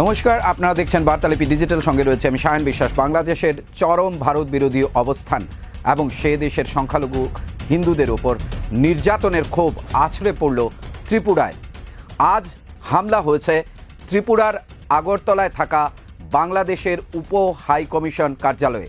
নমস্কার, আপনারা দেখছেন বার্তালিপি ডিজিটাল। সঙ্গে রয়েছে আমি সায়ন বিশ্বাস, বাংলাদেশের চরম ভারত বিরোধী অবস্থান এবং সে দেশের সংখ্যালঘু হিন্দুদের ওপর নির্যাতনের ক্ষোভ আছড়ে পড়ল ত্রিপুরায়। আজ হামলা হয়েছে ত্রিপুরার আগরতলায় থাকা বাংলাদেশের উপ হাই কমিশন কার্যালয়ে।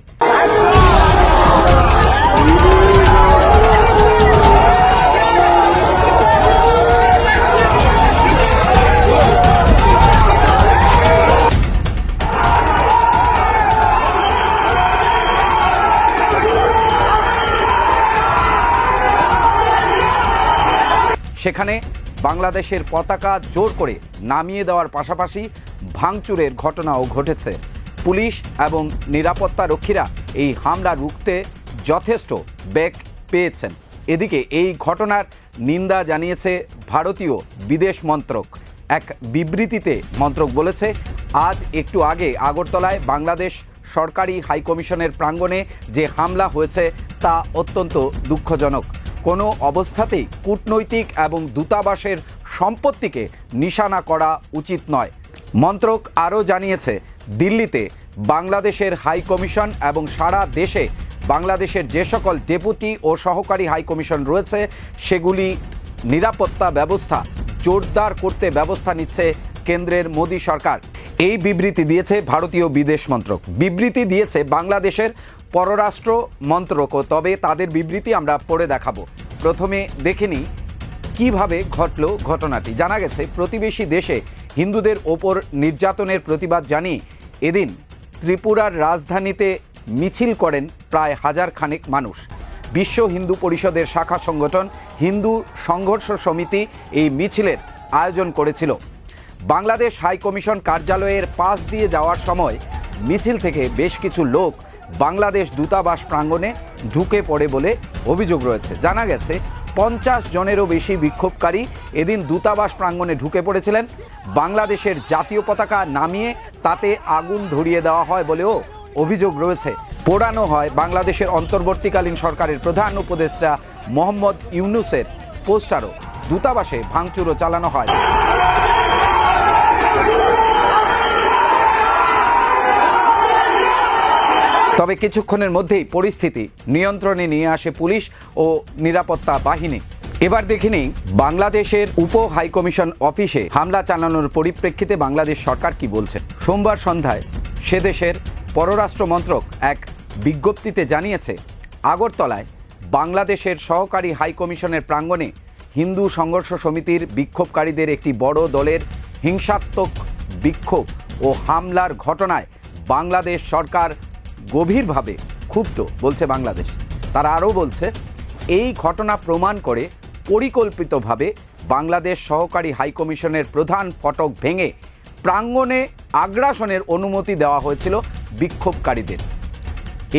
সেখানে বাংলাদেশের পতাকা জোর করে নামিয়ে দেওয়ার পাশাপাশি ভাঙচুরের ঘটনাও ঘটেছে। পুলিশ এবং নিরাপত্তা রক্ষীরা এই হামলা রুখতে যথেষ্ট বেগ পেয়েছেন। এদিকে এই ঘটনার নিন্দা জানিয়েছে ভারতীয় বিদেশ মন্ত্রক। এক বিবৃতিতে মন্ত্রক বলেছে, আজ একটু আগে আগরতলায় বাংলাদেশ সরকারি হাইকমিশনের প্রাঙ্গণে যে হামলা হয়েছে তা অত্যন্ত দুঃখজনক। কোনো অবস্থাতেই কূটনৈতিক এবং দূতাবাসের সম্পত্তিকে নিশানা করা উচিত নয়। মন্ত্রক আরও জানিয়েছে, দিল্লিতে বাংলাদেশের হাই কমিশন এবং সারা দেশে বাংলাদেশের যে সকল ডেপুটি ও সহকারী হাই কমিশন রয়েছে, সেগুলি নিরাপত্তা ব্যবস্থা, জোরদার করতে ব্যবস্থা নিচ্ছে কেন্দ্রের মোদী সরকার। এই বিবৃতি দিয়েছে ভারতীয় বিদেশ মন্ত্রক। বিবৃতি দিয়েছে বাংলাদেশের পররাষ্ট্র মন্ত্রকও তবে তাদের বিবৃতি আমরা পড়ে দেখাবো। প্রথমে দেখে নিই কীভাবে ঘটল ঘটনাটি। জানা গেছে, প্রতিবেশী দেশে হিন্দুদের ওপর নির্যাতনের প্রতিবাদ জানিয়ে এদিন ত্রিপুরার রাজধানীতে মিছিল করেন প্রায় হাজার খানেক মানুষ। বিশ্ব হিন্দু পরিষদের শাখা সংগঠন হিন্দু সংঘর্ষ সমিতি এই মিছিলের আয়োজন করেছিল। বাংলাদেশ হাই কমিশন কার্যালয়ের পাশ দিয়ে যাওয়ার সময় মিছিল থেকে বেশ কিছু লোক বাংলাদেশ দূতাবাস প্রাঙ্গণে ঢুকে পড়ে বলে অভিযোগ রয়েছে। জানা গেছে, পঞ্চাশ জনেরও বেশি বিক্ষোভকারী এদিন দূতাবাস প্রাঙ্গণে ঢুকে পড়েছিলেন। বাংলাদেশের জাতীয় পতাকা নামিয়ে তাতে আগুন ধরিয়ে দেওয়া হয় বলেও অভিযোগ রয়েছে। পোড়ানো হয় বাংলাদেশের অন্তর্বর্তীকালীন সরকারের প্রধান উপদেষ্টা মোহাম্মদ ইউনুসের পোস্টারও। দূতাবাসে ভাঙচুরও চালানো হয়। তবে কিছুক্ষণের মধ্যেই পরিস্থিতি নিয়ন্ত্রণে নিয়ে আসে পুলিশ ও নিরাপত্তা বাহিনী। এবার দেখে নিই বাংলাদেশের উপ হাইকমিশন অফিসে হামলা চালানোর পরিপ্রেক্ষিতে বাংলাদেশ সরকার কি বলছে। সোমবার সন্ধ্যায় সে দেশের পররাষ্ট্র মন্ত্রক এক বিজ্ঞপ্তিতে জানিয়েছে, আগরতলায় বাংলাদেশের সহকারী হাইকমিশনের প্রাঙ্গণে হিন্দু সংঘর্ষ সমিতির বিক্ষোভকারীদের একটি বড় দলের হিংসাত্মক বিক্ষোভ ও হামলার ঘটনায় বাংলাদেশ সরকার গভীরভাবে ক্ষুব্ধ, বলছে বাংলাদেশ। তারা আরও বলছে, এই ঘটনা প্রমাণ করে পরিকল্পিতভাবে বাংলাদেশ সহকারী হাইকমিশনের প্রধান ফটক ভেঙে প্রাঙ্গণে আগ্রাসনের অনুমতি দেওয়া হয়েছিল বিক্ষোভকারীদের।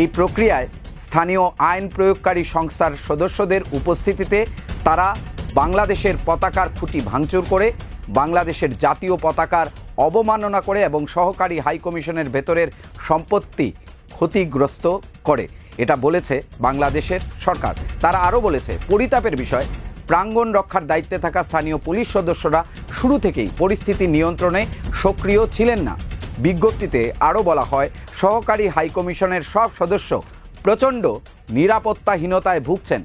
এই প্রক্রিয়ায় স্থানীয় আইন প্রয়োগকারী সংস্থার সদস্যদের উপস্থিতিতে তারা বাংলাদেশের পতাকার খুঁটি ভাঙচুর করে, বাংলাদেশের জাতীয় পতাকার অবমাননা করে এবং সহকারী হাইকমিশনের ভেতরের সম্পত্তি ক্ষতিগ্রস্ত করে। এটা বলেছে বাংলাদেশের সরকার। তারা আরও বলেছে, পরিতাপের বিষয়, প্রাঙ্গণ রক্ষার দায়িত্বে থাকা স্থানীয় পুলিশ সদস্যরা শুরু থেকেই পরিস্থিতি নিয়ন্ত্রণে সক্রিয় ছিলেন না। বিজ্ঞপ্তিতে আরও বলা হয়, সহকারী হাইকমিশনের সব সদস্য প্রচণ্ড নিরাপত্তাহীনতায় ভুগছেন।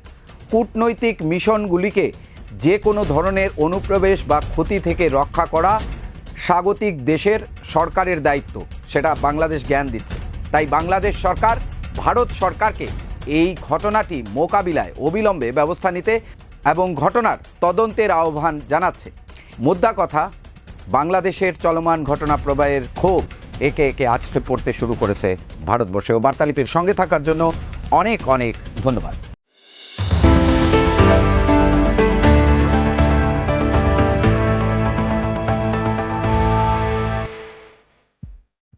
কূটনৈতিক মিশনগুলিকে যে কোনো ধরনের অনুপ্রবেশ বা ক্ষতি থেকে রক্ষা করা স্বাগতিক দেশের সরকারের দায়িত্ব, সেটা বাংলাদেশ জ্ঞান দিচ্ছে। তাই বাংলাদেশ সরকার, ভারত সরকারকে এই ঘটনাটি মোকাবিলায় অবিলম্বে ব্যবস্থা নিতে এবং ঘটনার তদন্তের আহ্বান জানাচ্ছে। মুদ্রা কথা, বাংলাদেশের চলমান ঘটনা প্রবাহের ক্ষোভ একে একে আছড়ে পড়তে শুরু করেছে ভারতবর্ষে। ও বার্তালিপির সঙ্গে থাকার জন্য অনেক অনেক ধন্যবাদ।